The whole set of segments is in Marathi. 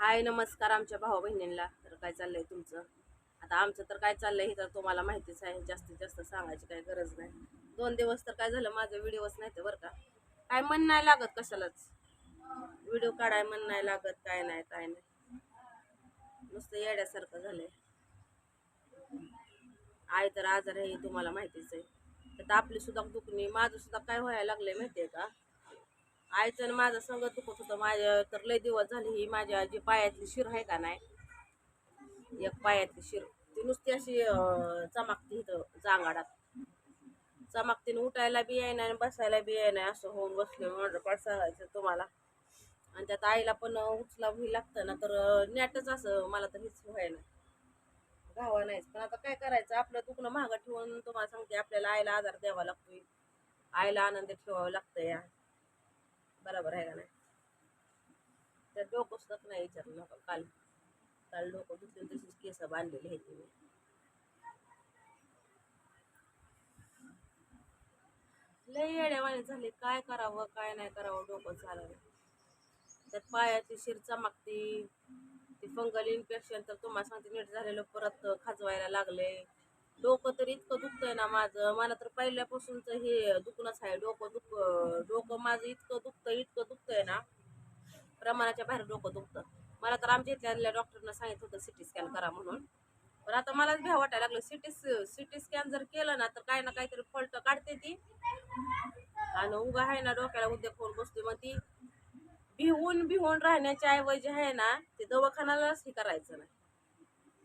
हाय नमस्कार आमच्या भाऊ बहिणींना. तर काय चाललंय तुमचं? आता आमचं तर काय चाललंय हे तर तुम्हाला माहितीच आहे. जास्तीत जास्त सांगायची काही गरज नाही. दोन दिवस तर काय झालं माझं व्हिडिओच नाही तर बरं का. काय मन नाही लागत कशालाच. व्हिडिओ काढाय मन नाही लागत काय नाही काय नाही. नुसतं येड्यासारखं झालंय. आई तर आजार आहे तुम्हाला माहितीच आहे. तर आपली सुद्धा दुखणी माझं सुद्धा काय व्हायला लागलंय माहितीये का? आईचं आणि माझं संगत दुखत होतं. माझ्या तर लय दिवस झाले ही माझ्या जी पायातली शिर आहे का नाही? एक पायातली शिर. ती नुसती अशी चमाकती इथं जांगाडात चमकतीने उठायला बी आहे आणि बसायला बी येईना असं होऊन बसले माझं पाठ सांगायचं तुम्हाला. आणि त्यात आईला पण उचला भी लागतं ना तर अं, नेटच असं मला तर हेच व्हायला गावा नाहीच. पण आता काय करायचं? आपलं दुखणं महाग ठेवून तुम्हाला सांगते आपल्याला आईला आधार द्यावा लागतोय. आईला आनंद ठेवावं लागतं या बरोबर आहे का नाही? तर डोकंच सुद्धा नाही विचारलं नका काल. काल डोकं दुसरे तशीच केस बांधलेले आहेत मी लय येड्यावाने झाले. काय करावं काय नाही करावं डोकं झालं. त्यात पायाची शिर चमकती. ती फंगल इन्फेक्शन तर तुम्हाला सांगते नीट झालेलं परत खाजवायला लागले डोकं तर इतकं दुखतंय ना माझं. मला तर पहिल्यापासूनच हे दुखणंच आहे. डोकं दुख डोकं माझं इतकं दुखतं इतकं दुखतंय ना. प्रमाणाच्या बाहेर डोकं दुखतं. मला तर आमच्या इथल्या डॉक्टरनं सांगितलं होतं सिटी स्कॅन करा म्हणून. पण आता मलाच भ्या वाटायला लागलं सिटी सिटी स्कॅन जर केलं ना तर काय ना काहीतरी फॉल्ट काढते ती. आणि उगा आहे ना डोक्याला उद्या खोल बसते मग ती भिवून भिवून राहण्याच्या ऐवजी आहे ना ते दवाखान्यालाच हे करायचं नाही.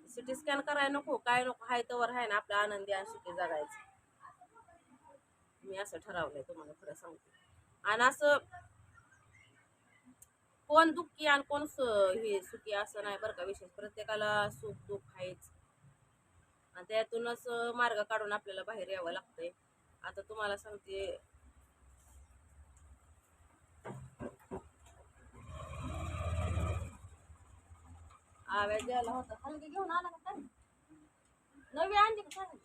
सिटी स्कॅन करायला नको काय नको हाय तवर आहे ना आपला आनंदी आणि जगायचं. मी असं ठरवलंय तुम्हाला खरं सांगते. आणि असं कोण दुःखी आणि कोण हे सुखी असं नाही बरं का विशेष. प्रत्येकाला सुख दुःख आहेच. आणि त्यातूनच मार्ग काढून आपल्याला बाहेर यावं लागतंय. आता तुम्हाला सांगते आव्या द्यायला होता. हलगी घेऊन आला का काय? नवी आणली का काय?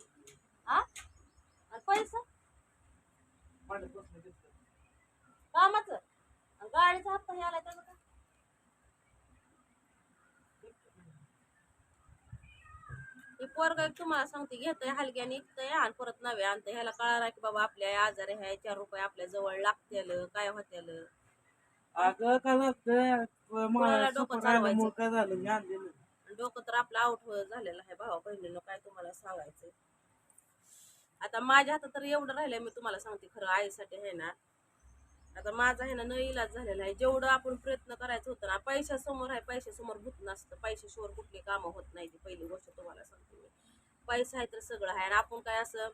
हा आणि पैसा? कामाचं? गाडीचा हप्ता हे आलाय त्याचा काय ही पोरग तुम्हाला सांगते घेतोय हलग्याने इकतय आणि परत नव्या आणत ह्याला कळाला की बाबा आपल्या आजार ह्या चार रुपये आपल्या जवळ लागतील काय होत्याल अगं काय लागतं डोकं चालवायचं? काय झालं मी आणलेलं. आणि डोकं तर आपलं आउट झालेलं आहे भावा बहिणीनं काय तुम्हाला सांगायचं आता माझ्या हातात तर एवढं राहिलंय मी तुम्हाला सांगते खरं आईसाठी आहे ना. आता माझा आहे ना न इलाज झालेला आहे. जेवढं आपण प्रयत्न करायचं होतं ना पैशासमोर आहे पैशासमोर भूत नसतं. पैशाशिवाय कुठली कामं होत नाही ती पहिली गोष्ट तुम्हाला सांगते मी. पैसा आहे तर सगळं आहे. आणि आपण काय असं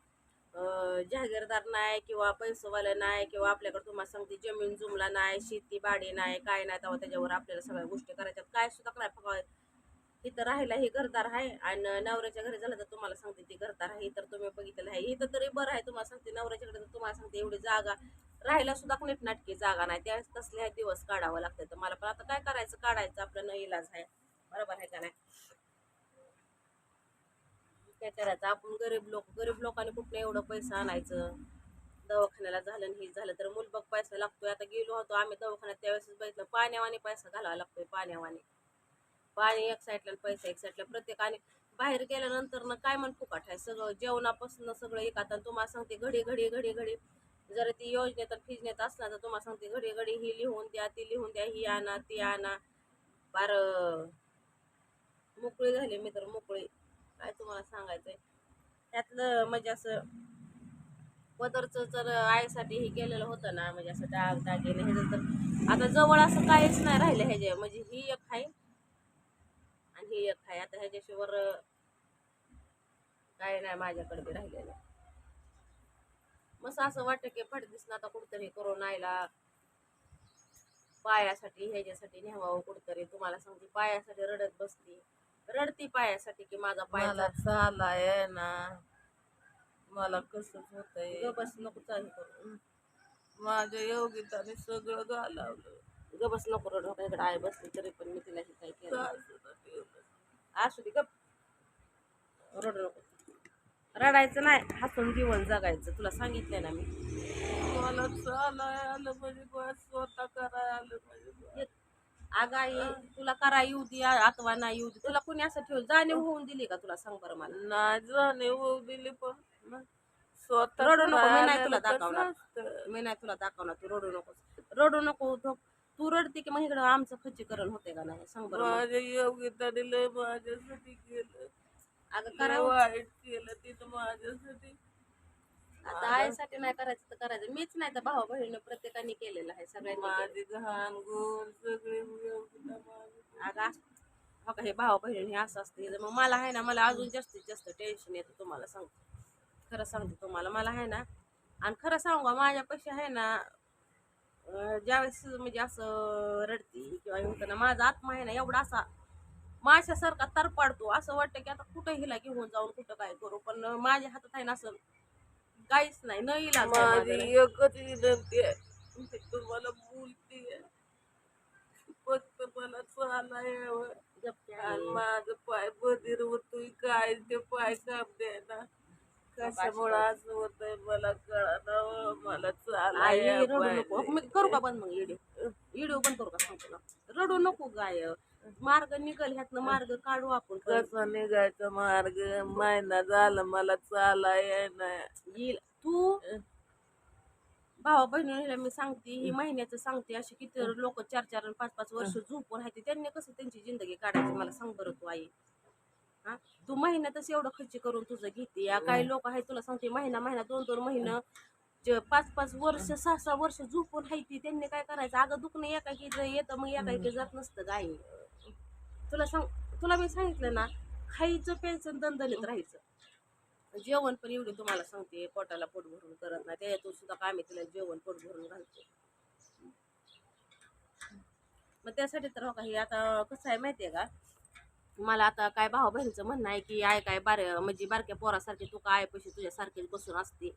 जागीरदार जहागीरदार नाही किंवा पैसेवाला नाही किंवा आपल्याकडे तुम्हाला सांगते जमीन जुमला नाही शेती बाडी नाही काय नाही तेव्हा त्याच्यावर आपल्याला सगळ्या गोष्टी करायच्यात काय सुद्धा नाही फक्त इथं राहायला हे घरदार आहे आणि नवऱ्याच्या घरी झालं तर तुम्हाला सांगते ती घरदार आहे तर तुम्ही बघितलेलं आहे. इथं तरी बरं आहे तुम्हाला सांगते नवऱ्याच्याकडे तर तुम्हाला सांगते एवढी जागा राहायला सुद्धा नीटनाटकी जागा नाही. त्या तसले दिवस काढावं लागतं तर मला पण आता काय करायचं काढायचं आपलं न इलाज आहे. बरोबर आहे का नाही? काय करायचं? आपण गरीब लोक गरीब लोकांनी कुठलं एवढं पैसा आणायचं? दवाखान्याला झालं आणि हे झालं तर मुलबग पैसा लागतोय. आता गेलो होतो आम्ही दवाखान्यात त्यावेळेस बघितलं पाण्यावाने पैसा घालावा लागतोय पाण्यावाने. पाणी एक साईडला पैसा एक साईडला. प्रत्येकाने बाहेर गेल्यानंतर ना काय म्हण फुकाट आहे? सगळं जेवणापासून सगळं एक आता तुम्हाला सांगते घडी घडी घडी घडी. जर ती योजनेत फिजनेत असणार तर तुम्हाला सांगते घडी घडी ही लिहून द्या ती लिहून द्या ही आणा ती आणा. फार मोकळी झाली मी तर मोकळी. काय तुम्हाला सांगायचं आहे त्यातलं म्हणजे असं पदरचं जर आईसाठी हे केलेलं होतं ना म्हणजे असं डाग दागिने ह्याचं तर आता जवळ असं काहीच नाही राहिलं ह्याच्या म्हणजे ही एक आहे. आणि ही एक आहे. आता ह्याच्याशिवर काय नाही माझ्याकडे बी राहिलेलं. मस्त असं वाटतं की फडदिसनं आता कुठतरी करून आयला. पायासाठी ह्याच्यासाठी न्यावावं कुठतरी. तुम्हाला सांगते पायासाठी रडत बसली. रडती पायासाठी की माझा पाय मला चालाय ना. मला कसंच होतंय? ग बस नको चालू करू. माझ्या योगिताने सगळं घालावलं. ग बस नको रडू. इकडे आहे बसली तरी पण मी तिला हे काय केलं ठेवलं. असू दे गप. रडू नको. रडायचं नाही हसून जीवन जगायचं. तुला सांगितलंय ना मी. मला चालाय आलं म्हणजे बस स्वतः करायला आलं म्हणजे बस. अगं आई तुला करा येऊ दे अथवा नाही येऊ दे. तुला कोणी असं ठेव जाणीव होऊन दिली का तुला सांग बरं मला? नाही जाणे होऊ दिली पण मग स्वतः रडू नको, मी नाही तुला कसं दाखवणार. मी नाही तुला दाखवणार तू रडू नको रडू नको तो तू रडते की मग इकडं आमचं खच्चीकरण होते का नाही? सांग बरं मला. माझ्या योगिताने लय माझ्यासाठी केलं. अगं लय करावं वाईट केलं तिथं माझ्यासाठी. आता आईसाठी नाही करायचं तर करायचं. मीच नाही तर भाऊ बहिणी प्रत्येकाने केलेलं आहे सगळ्यांनी केलं. माझी घाण गुण सगळे योगिता माझी. अगं असं- हो का हे भाऊ बहिणी हे असं असतं हे मग मला आहे ना मला अजून जास्तीत जास्त टेन्शन येतं तुम्हाला सांगते. खरं सांगते तुम्हाला मला आहे ना आणि खरं सांगू का, माझ्यापाशी आहे ना अं, ज्यावेळेस म्हणजे असं रडती किंवा हे होतं ना माझा आत्मा आहे ना एवढा असा माझ्यासारखा तर पाडतो असं वाटतं की आता कुठं हिला घेऊन जाऊन कुठं काय करू पण माझ्या हातात आहे ना असं काहीच नाही न इलाज आहे माझी. एकच विनंती आहे मी तुम्हाला बोलते फक्त मला चाला यावं जप्ती आणि आहे. माझं पाय बधीर होतोय काय ते पाय काम द्यायला कशामुळं असं होतंय मला कळणार मला चाला आई या रडू पाय नको. मी करू का बंद मग व्हिडिओ व्हिडिओ बंद करू का सांगतो ना? रडू नको गाय मार्ग निघल ह्यातनं मार्ग काढू आपण कसा निघायचा मार्ग? महिना झाला मला चाला येणार येईल. तू भावा बहिणीला मी सांगते ही महिन्याचं सांगते अशी किती लोक चार चार आणि पाच पाच वर्ष झोपून राहते. त्यांनी कसं त्यांची जिंदगी काढायची मला सांग बरं तू आई. हा? तू महिन्यातच एवढं खर्च करून तुझं घेते. या काही लोक आहेत तुला सांगते महिना महिना दोन दोन महिना पाच पाच वर्ष सहा सहा वर्ष झोपून राहते. त्यांनी काय करायचं? अगं दुखणं एकाकी ज- येतं मग एकाकी जात नसतं गाई. तुला सांग तुला मी सांगितलं ना खायचं प्यायचं दणदणीत राहायचं. जेवण पण एवढे तुम्हाला सांगते पोटाला पोट भरून करत नाही त्याच्यातून सुद्धा काय आम्ही तिला जेवण पोट भरून घालतो. मग त्यासाठी तर हो का हे आता कसं आहे माहितीये का मला आता काय भाऊ बहिणीचं म्हणणं आहे की आय काय बार म्हणजे बारक्या पोरासारखे तू काय पैसे तुझ्यासारखेच बसून असते.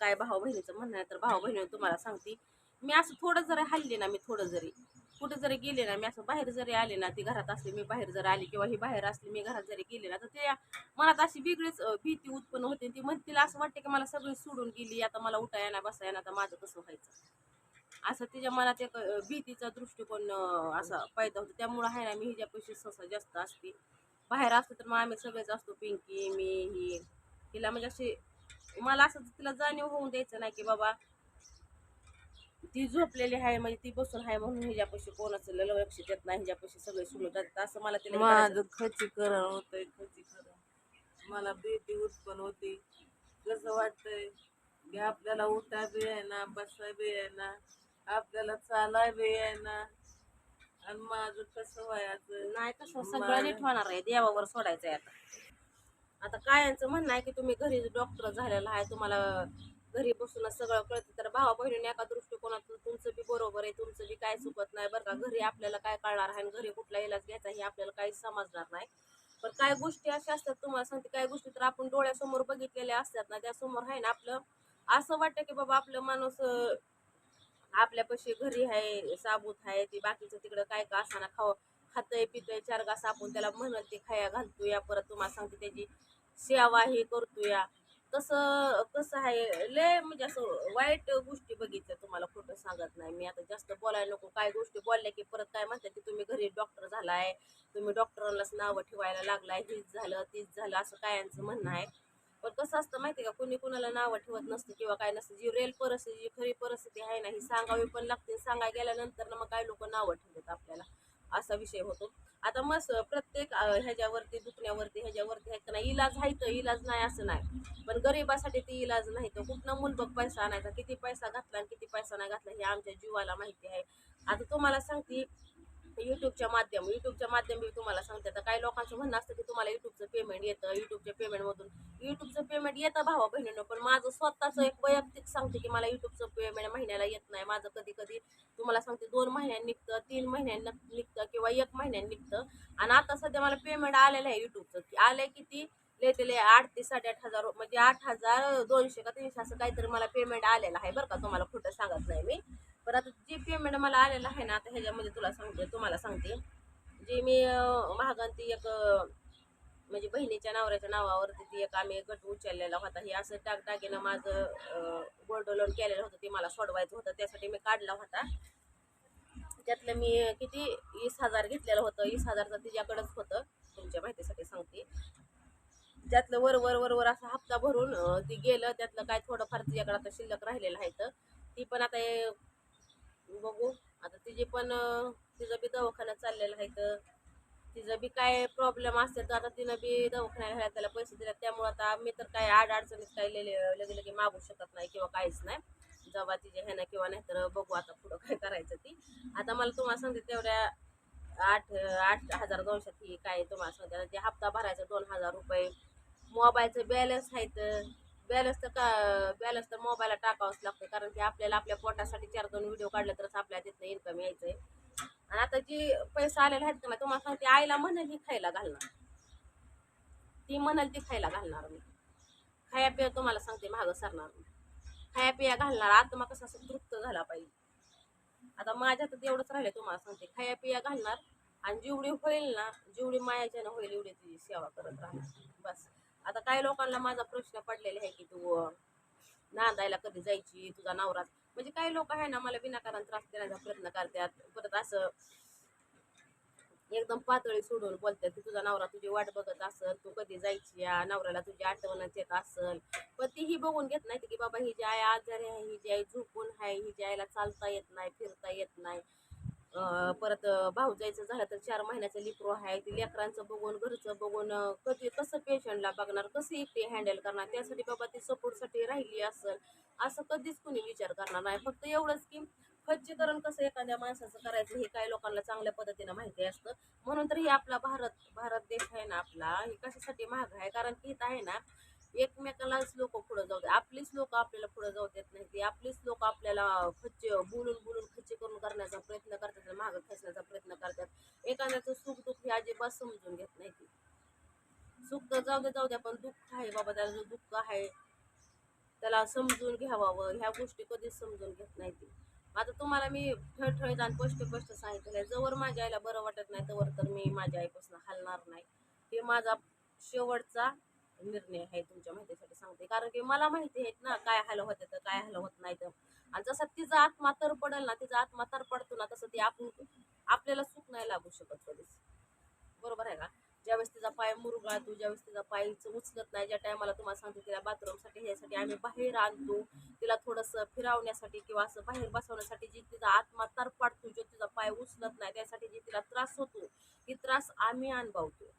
काय भाऊ बहिणीचं म्हणणं आहे तर भाऊ बहिणी तुम्हाला सांगते मी असं थोडं जरी हल्ले ना मी थोडं जरी कुठं जरी गेले ना मी असं बाहेर जरी आले ना ती घरात असली मी बाहेर जरी आली किंवा ही बाहेर असली मी घरात जरी गेले ना तर ते मनात अशी वेगळीच भीती उत्पन्न होते. ती म्हणते तिला असं वाटते की मला सगळी सोडून गेली आता मला उठा ना बसाय ना तर माझं कसं व्हायचं? असं तिच्या मनात एक भीतीचा दृष्टिकोन असा पैदा होतो. त्यामुळं आहे ना मी हिच्यापेक्षा सहसा जास्त असते. बाहेर असतो तर मग आम्ही सगळेच असतो पिंकी मी ही. तिला म्हणजे अशी मला असं तिला जाणीव होऊन द्यायचं नाही की बाबा ती झोपलेली आहे म्हणजे ती बसून आहे म्हणून हिच्यापाशी कोणाचं लक्ष देत नाही हिच्यापाशी सगळे सोडून जातात असं मला तिला करायचं माझं खचीकरण होतंय खचीकरण. मला भीती उत्पन्न होती. कसं वाटतंय की आपल्याला उठा बी आहे ना बसा बी आहे ना आपल्याला चालाय बी आहे ना आणि माझं कसं व्हायचं? नाही कसं सगळं नीट होणार आहे. देवावर सोडायचं आहे आता. आता कायांचं म्हणणं आहे की तुम्ही घरी डॉक्टर झालेला आहे तुम्हाला घरी बसूनच सगळं कळतं. तर भावा बहिणीने एका दृष्टिकोनातून तुमचं बी बरोबर आहे तुमचं बी काय चुकत नाही बरं का. घरी आपल्याला काय कळणार आहे आणि घरी कुठला इलाज घ्यायचा हे आपल्याला काहीच समजणार नाही. पण काय गोष्टी अशा असतात तुम्हाला सांगते काही गोष्टी तर आपण डोळ्यासमोर बघितलेल्या असतात ना त्यासमोर आहे ना आपलं. असं वाटतं की बाबा आपलं माणूस आपल्यापाशी घरी आहे साबूत आहे ती बाकीचं तिकडं काय का असताना खाव. खातंय पितंय चार घास आपण त्याला म्हणत ते खाया घालतोया. परत तुम्हाला सांगते त्याची सेवा हे करतोया. तसं कसं आहे. लय म्हणजे असं वाईट गोष्टी बघितल्या तुम्हाला खोटं सांगत नाही. मी आता जास्त बोलायला नको. काय गोष्टी बोलल्या की परत काय म्हणतात की तुम्ही घरी डॉक्टर झालाय तुम्ही डॉक्टरांनाच नावं ठेवायला लागलाय. हेच झालं तीच झालं असं कायांचं म्हणणं आहे. पण कसं असतं माहिती का? कोणी कुणाला नावं ठेवत नसतं किंवा काय नसतं. जी रेल परिस्थिती जी खरी परिस्थिती आहे ना ही सांगावी पण लागते. सांगायला गेल्यानंतर ना मग काय लोक नावं ठेवतात आपल्याला. असा विषय होतो. आता मस प्रत्येक ह्याच्यावरती दुखण्यावरती ह्याच्यावरती ह्याचं नाही इलाज आहे तर इलाज नाही असं नाही. पण गरिबासाठी ते इलाज नाही तर कुठनं मुलबग पैसा आणायचा? किती पैसा घातला आणि किती पैसा नाही घातला हे आमच्या जीवाला माहिती आहे. आता तुम्हाला सांगते युट्यूबच्या माध्यम युट्यूबच्या माध्यम मी तुम्हाला सांगते. तर काही लोकांचं म्हणणं असतं की तुम्हाला युट्यूबचं पेमेंट येतं. युट्यूबच्या पेमेंटमधून युट्यूबचं पेमेंट येतं भावा बहिणीनं पण माझं स्वतःचं एक वैयक्तिक सांगते की मला युट्यूबचं पेमेंट महिन्याला येत नाही. माझं कधी कधी तुम्हाला सांगते दोन महिन्यांनी निघतं तीन महिन्यांनी निघतं किंवा एक महिन्यानं निघतं. आणि आता सध्या मला पेमेंट आलेलं आहे युट्यूबचं की आलंय किती? लेतेले आठ ते साडेआठ हजार म्हणजे आठ हजार दोनशे का तीनशे असं काहीतरी मला पेमेंट आलेलं आहे बरं का? तुम्हाला खोटं सांगत नाही मी. पण आता जे पेमेंट मला आलेलं आहे ना आता ह्याच्यामध्ये तुला सांगते तुम्हाला सांगते. जे मी महागांती एक म्हणजे बहिणीच्या नवऱ्याच्या नावावरती ती एक आम्ही गट उचललेला होता. हे असं टाकटाकीनं माझं गोल्ड लोन केलेलं होतं ते मला सोडवायचं होतं त्यासाठी मी काढला होता. त्यातलं मी किती वीस हजार घेतलेलं होतं. वीस हजारचं तिच्याकडंच होतं तुमच्या माहितीसाठी सांगते. त्यातलं वर वर वर वर असा हप्ता भरून ती गेलं. त्यातलं काय थोडंफार तिच्याकडं आता शिल्लक राहिलेलं आहे तर ती पण आता बघू. आता तिची पण तिचं बी दवाखाना चाललेलं आहे तर तिचं बी काय प्रॉब्लेम असते तर आता तिनं बी दवाखान्याला घ्यायला त्याला पैसे दिले त्यामुळे आता मी तर काय आड अडचणीत काही लगे लगे लगे मागू शकत नाही किंवा काहीच नाही. जेव्हा तिचे ह्यानं किंवा नाही तर बघू आता पुढं काय करायचं ती. आता मला तुम्हाला सांगते तेवढ्या आठ आठ हजार दोनशे ही काय तुम्हाला सांगते. ते हप्ता भरायचा दोन हजार रुपये. मोबाईलचं बॅलन्स आहे तर बॅलन्स तर का बॅलन्स तर मोबाईलला टाकावंच लागतं. कारण की आपल्याला आपल्या पोटासाठी चार दोन व्हिडिओ काढले तरच आपल्याला तिथनं इन्कम यायचं आहे आणि आता जी पैसा आलेले आहेत का नाही तुम्हाला सांगते आईला म्हणाल ही खायला घालणार. ती म्हणाल ती खायला घालणार मी. खाया पिया तुम्हाला सांगते महाग सरणार मी. खाया पिया घालणार आत्मा कसा असं तृप्त झाला पाहिजे. आता माझ्या तर एवढंच राहिलं तुम्हाला सांगते खाया पिया घालणार आणि जेवढी होईल ना जेवढी मायाच्यानं होईल एवढी ती सेवा करत राहणार. बस. आता काही लोकांना माझा प्रश्न पडलेला आहे की तू नांदायला कधी जायची? तुझा नवरा म्हणजे काही लोक आहे ना मला विनाकारण त्रास देण्याचा प्रयत्न करतात. परत असं एकदम पातळी सोडून बोलतात की तुझा नवरा तुझी वाट बघत असल तू कधी जायची? या नवऱ्याला तुझी आठवणच येत असल. पण तीही बघून घेत नाही की बाबा ही जी आई आजारी आहे ही जी आई झोपून आहे ही जी आईला चालता येत नाही फिरता येत नाही. परत भाऊ जायचं झालं तर चार महिन्याचं लिप्रो आहे. ते लेकरांचं बघून घरचं बघून कधी कसं पेशंटला बघणार कसं एकटी हँडल करणार त्यासाठी बाबा ती सपोर्टसाठी राहिली असेल असं कधीच कुणी विचार करणार नाही. फक्त एवढंच की खच्चीकरण कसं एखाद्या माणसाचं करायचं हे काही लोकांना चांगल्या पद्धतीनं माहिती असतं. म्हणून तर हे आपला भारत भारत देश आहे ना आपला हे कशासाठी महाग आहे? कारण की इथं आहे ना एकमेकालाच लोक पुढं जाऊ दे आपलीच लोक आपल्याला पुढं जाऊ देत नाही ती आपलीच लोक आपल्याला खच्च बोलून बोलून करून करण्याचा प्रयत्न करतात मागं खेचण्याचा प्रयत्न करतात. एखाद्याचं सुख दुःख हे अजिबात समजून घेत नाही ती. सुख तर जाऊ दे जाऊ द्या पण दुःख आहे बाबा. त्याला जो दुःख आहे त्याला समजून घ्यावावं ह्या गोष्टी कधीच समजून घेत नाही ती. आता तुम्हाला मी ठळठळीत आणि स्पष्ट स्पष्ट सांगितलं जवळ माझ्या आईला बरं वाटत नाही तवर तर मी माझ्या आईपासून हलणार नाही. हे माझा शेवटचा निर्णय आहे तुमच्या माहितीसाठी सांगते. कारण की मला माहिती आहेत ना काय हाल होतं तर काय हाल होत नाही तर. आणि जसा तिचा आत्मा तर पडेल ना तिचा आत्मा तर पडतो ना तसं ते आपण आपल्याला सुख नाही लागू शकत कधीच. बरोबर आहे का? ज्यावेळेस तिचा पाय मुरगाळतो ज्यावेळेस तिचा पाय उचलत नाही ज्या टायमाला तुम्हाला सांगते तिला बाथरूमसाठी ह्यासाठी आम्ही बाहेर आणतो. तिला थोडंसं फिरवण्यासाठी किंवा असं बाहेर बसवण्यासाठी जी तिचा आत्मा तर पडतो जो तिचा पाय उचलत नाही त्यासाठी जे तिला त्रास होतो ती त्रास आम्ही अनुभवतो.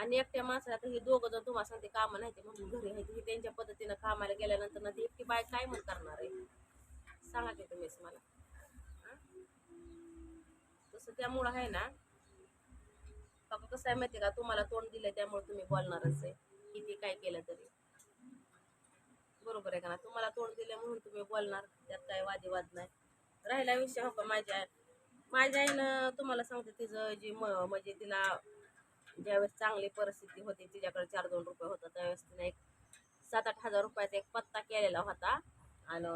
आणि एकट्या माणसाला आता हे दोघं जण तुम्हाला सांगते कामं नाही ते म्हणून घरी आहे हे त्यांच्या पद्धतीनं कामाला गेल्यानंतर ना ती एकटी बाय काय म्हण करणार आहे? सांगा की तुम्हीच मला. तसं त्यामुळं आहे ना बाबा कसं आहे माहिती का तुम्हाला तोंड दिलं त्यामुळे तुम्ही बोलणारच आहे. किती काय केलं तरी. बरोबर आहे का ना? तुम्हाला तोंड दिलं म्हणून तुम्ही बोलणार त्यात काय वादिवाद नाही. राहिला विषय हो का माझ्या? माझ्या आईनं तुम्हाला सांगते तिचं जी म म्हणजे तिला ज्यावेळेस चांगली परिस्थिती होती तिच्याकडे चार दोन रुपये होतं. त्यावेळेस तिने एक सात आठ हजार रुपयाचा एक पत्ता केलेला होता. आणि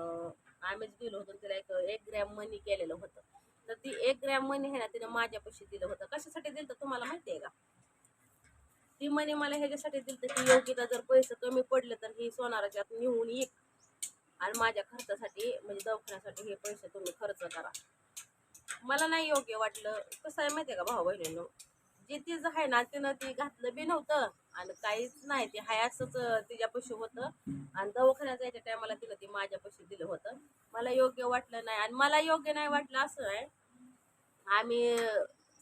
आम्हीच दिलं होतो तिला एक एक ग्रॅम मनी केलेलं होतं. तर ती एक ग्रॅम मनी आहे ना तिने माझ्यापाशी दिलं होतं. कशासाठी दिलं तर तुम्हाला माहिती आहे का? ती मनी मला ह्याच्यासाठी दिलं की योग्यता जर पैसे कमी पडले तर ही सोनाराच्यात निघून येईल आणि माझ्या खर्चासाठी म्हणजे दवाखान्यासाठी हे पैसे तुम्ही खर्च करा. मला नाही योग्य वाटलं. कसं आहे माहिती आहे का भाऊ बहिणींनो जे तिचं आहे ना तिनं ती घातलं बी नव्हतं. आणि काहीच नाही ते हाय असंच तिच्यापाशी होतं. आणि दवाखान्यात जायच्या टायमाला तिनं ती माझ्यापाशी दिलं होतं. मला योग्य वाटलं नाही. आणि मला योग्य नाही वाटलं असं आहे. आम्ही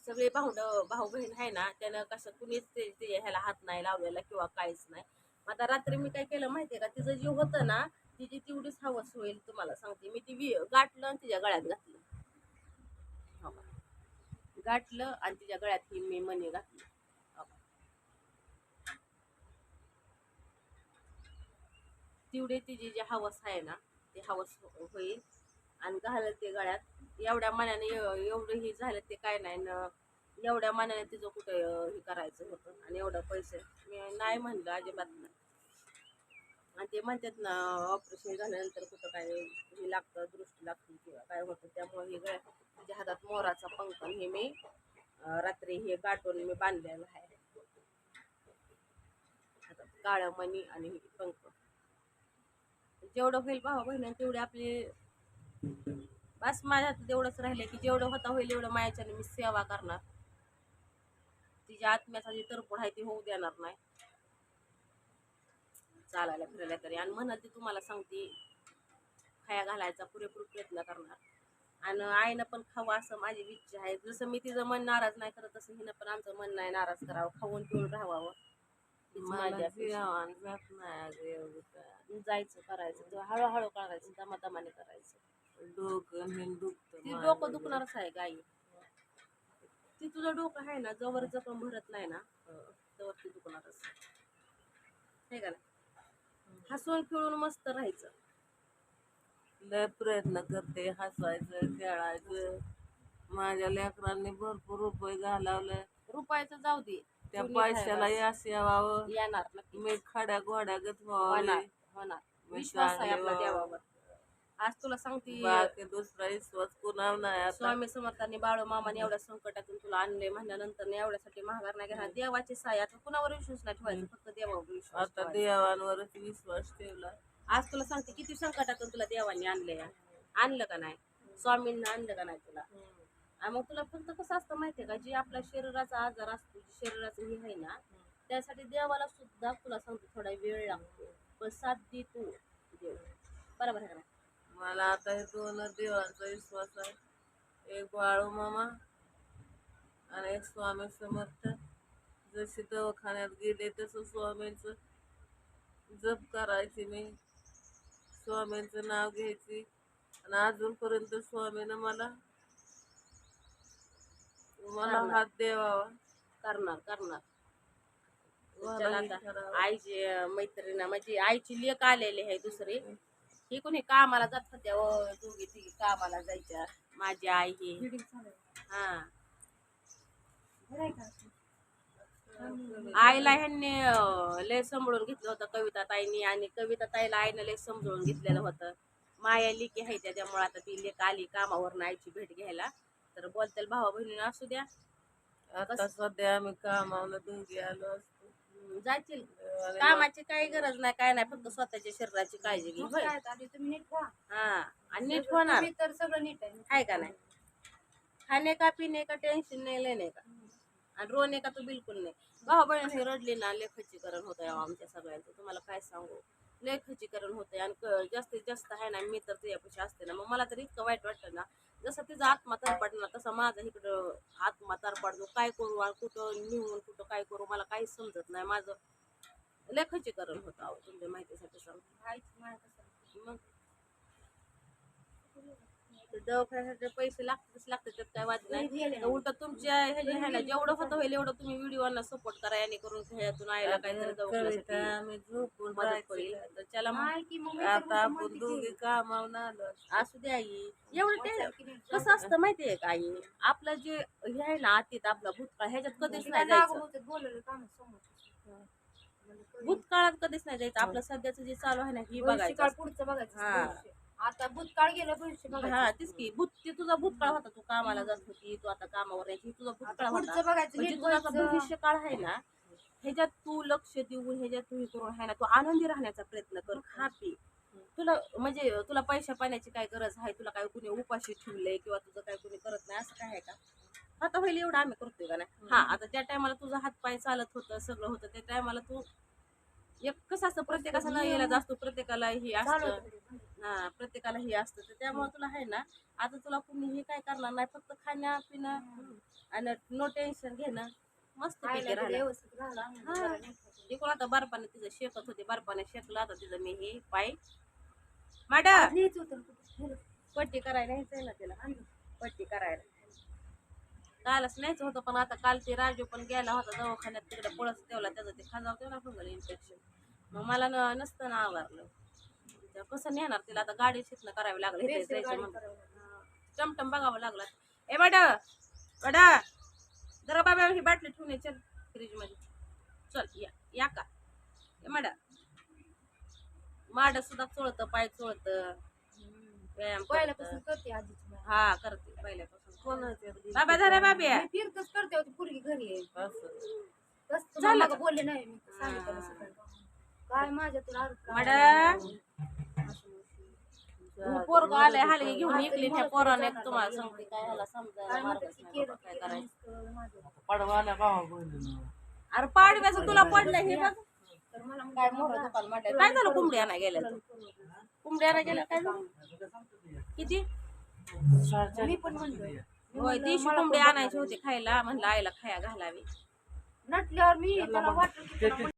सगळे भाऊ भाऊ बहीण आहे ना त्यानं कसं कुणीच ते ते ह्याला हात नाही लावलेला किंवा काहीच नाही. मग आता रात्री मी काय केलं माहिती आहे का? तिचं जे होतं ना तिची तेवढीच हवस होईल तुम्हाला सांगते. मी ती वि- गाठलं आणि तिच्या गळ्यात घातलं. गाठलं आणि तिच्या गळ्यात ही मी मणी घातली तेवढे तिची जी हवस आहे ना ती हवस होईल. आणि घालत ते गळ्यात. एवढ्या मनाने एवढं हे झालं ते काय नाही न एवढ्या मनाने तिचं कुठं हे करायचं होतं. आणि एवढं पैसे मी नाही म्हणलं अजिबात. नाही म्हणतात ना ऑपरेशन झाल्यानंतर कुठं काय हे लागतं दृष्टी लागते किंवा काय होतं त्यामुळे हे गळ्या म्हणजे हातात मोराचा पंख हे मी रात्री हे गाठून मी बांधलेलं आहे. हातात काळं मणी आणि हे पंख. जेवढं होईल भावा बहिणी तेवढे आपली बस माझ्या हातात एवढंच राहिले की जेवढं होता होईल एवढं मायाच्याने मी सेवा करणार. तिच्या आत्म्याचा जी तरपूड आहे ती होऊ देणार नाही. चालायला फिरायला तरी. आणि म्हणाल ती तुम्हाला सांगते खाया घालायचा पुरेपूर प्रयत्न करणार. आणि आईनं पण खावं असं माझी इच्छा आहे. जसं मी तिचं मन नाराज नाही करत तसं हिनं पण आमचं मन नाही नाराज करावं. खाऊन पिऊन राहावं. जायचं करायचं. हळूहळू करायचं दमादमाने करायचं. डोकं हे. डोकं दुखणारच आहे गाई ती तुझं डोकं आहे ना जवळ जखम भरत नाही ना? तवर ती दुखणारच आहे. का नाही? हसून खेळून मस्त राहायचं. लय प्रयत्न करते हसायचं खेळायचं. माझ्या लेकरांनी भरपूर रुपये घालवले. रुपयाचं जाऊ दे. त्या जुनी आहे पैशाला बस. यास यावावं येणार नक्की मी खड्या होणार व्हावं. होणार मी विश्वास आहे व्हावं. देवावर. आज तुला सांगते. बाकी दुसरा विश्वास कुणावर नाही आता. स्वामी समर्थांनी बाळू मामाने एवढ्या संकटातून तुला आणले. म्हणल्यानंतर एवढ्यासाठी महागार नाही घेणार. देवाची साय आता कुणावर विश्वास नाही ठेवायचा. फक्त देवावर विश्वास आता ठेवायचा. देवांवरच विश्वास ठेवला. आज तुला सांगते किती संकटातून तुला देवाने आणले आणलं का नाही? स्वामींना आणलं का नाही तुला? आणि मग तुला फक्त कसं असतं माहितीये का? जे आपल्या शरीराचा आजार असतो जे शरीराचं हे आहे ना त्यासाठी देवाला सुद्धा तुला सांगतो थोडा वेळ लागतो. पण साथ दे तू. देव. बरोबर आहे का नाही? मला आता हे दोन देवांचा विश्वास आहे. एक बाळू मामा आणि एक स्वामी समर्थ. जशी दवाखान्यात गेले तसं स्वामींचं जप करायची मी. स्वामींचं नाव घ्यायची. आणि अजूनपर्यंत स्वामीनं मला मला. हात द्यावा करणार करणार. आईची मैत्रीण म्हणजे आईची लेक आलेली आहे दुसरी. ही कोणी कामाला जात होत्या दोघी तिघी कामाला जायच्या. माझी आई ही. हा. आईला ह्यांनी लय सांभाळून घेतलं होतं कविता ताईनी आणि कविता ताईला आईनं लय समजून घेतलेलं होतं. माया लिकी आहे त्याच्यामुळे आता ती लेक आली कामावरनं आईची भेट घ्यायला. तर बोलतील भावा बहिणीनं असू द्या. आता सध्या आम्ही कामावलं दोघी आलो आणि कामाची काही गरज नाही काय नाही फक्त स्वतःच्या शरीराची काळजी घे मग होय. काय आता तुम्ही नीट व्हा. हा आणि नीट होणार. तुम्ही तर सगळं नीट आहे आहे का नाही? खाणे का पिणे का टेन्शन नाही लेणे का? आणि रोणे का तो बिलकुल नाही. भाऊ बहीण रडली ना लय खच्चीकरण होतं आमच्या सगळ्यांचं. तुम्हाला काय सांगू? लय खच्चीकरण होतंय आणि क- जास्तीत जास्त आहे ना मी तर तुझ्यापाशी असते ना. मग मला तर इतकं वाईट वाटतं ना जसं तिचा आत्मा तरपडला तसा माझा इकडं आत्मा तरपडतो काय करू आणि कुठं निघून कुठं काय करू मला काहीच समजत नाही. माझं लय खच्चीकरण होतं तुमच्या माहितीसाठी कसं मग? ते दवाखान्यासाठी पैसे लागतातच लागतात त्यात काय वाद नाही उलट तुमच्या ह्याच्या ह्याला जेवढं होतं होईल एवढं तुम्ही व्हिडिओना सपोर्ट करा याने करून ह्यातून आईला काहीतरी दवाखान्यासाठी मदत होईल तर आता आपण दोघी की, कामावून आलो. असू द्या आई एवढं ते? कसं असतं माहितीये का आई आपलं जे हे आहे ना अतीत आपला भूतकाळ ह्याच्यात कधीच नाही जायचं? म्हणजे. भूतकाळात कधीच नाही जायचं आपलं सध्याचं जे चालू आहे ना ही बघायचं. पुढचं बघायचं हा. आता भूतकाळ गेलं भविष्य हा बघायचं तीच की. भूत ते तुझा भूतकाळ होता. तू कामाला जात होती तू आता कामावर यायची तुझा भूतकाळ आता होता. पुढचं बघायचं म्हणजे नीट तुझा आता व्हायचं. भविष्य काळ आहे ना ह्याच्यात तू लक्ष देऊन ह्याच्यात तू हे करून आहे ना. तू आनंदी राहण्याचा प्रयत्न कर खा पी. तुला म्हणजे तुला पैशा पाण्याची काय गरज आहे? तुला काय कुणी उपाशी ठेवलंय किंवा तुझं काय कुणी करत नाही? असं काय आहे का? आता होईल एवढं आम्ही करतोय का नाही? हा आता त्या टायमाला तुझा हात पाय चालत होतं सगळं होतं त्या टायमाला तू एक कसं असतं प्रत्येकाचा न. यायला असतो प्रत्येकाला हे चालू असतं. होतं. हा प्रत्येकाला हे असतं. तर त्यामुळे तुला आहे ना आता तुला कुणी हे काय करणार नाही फक्त खाण्या पिणं आणि नो टेन्शन घेणं मस्त पैकी हा. आता बर्फाने तिचं शेकत होते बर्फाने शेकलं आता तिचं मी हे पाय. मॅडम. पट्टी करायला न्यायचंय ना तिला पट्टी करायला. कालच न्यायचं होतं पण आता काल ते राजू पण गेला होता दवाखान्यात तिकडे पळस ठेवला त्याचं ते खाजावते ना फंगल इन्फेक्शन मग मला न नसतं ना आवरलं. कसं नेणार तिला? आता गाडी शिकणं करावी लागली इथे जायचं म्हणून. टमटम बघावं लागला. ए बाडा बाडा जरा बाबा ही बाटली ठेवून ये चल फ्रीजमध्ये चल या या का? ए माडा माड सुद्धा चोळतं पाय चोळतं. व्यायाम पहिल्यापासून करतं. हा करते पहिल्यापासून? बाबा जरा बाबी मी फिरतच करते होती घरी आहे. झालं का? बोलले नाही मी सांगितलं. काय माझ्या तुला माडा पोरग आलंय हालगी घेऊन इकली ह्या पोराने तुम्हाला सांगते काय ह्याला समजायला? काय करायचं? पडवाला भावा अरे पाडव्याचं तुला पडलं हे बघ. तर मला काय मोठं दुकान म्हटलं काय झालं कोंबड्या नाही गेल्या तू कोंबड्या नाही गेल्या काय झालं? किती? मी पण म्हणलो. होय दिवशी कोंबडी आणायची होती खायला म्हणलं आईला खाया घालावी. नटल्यावर मी त्याला वाटलं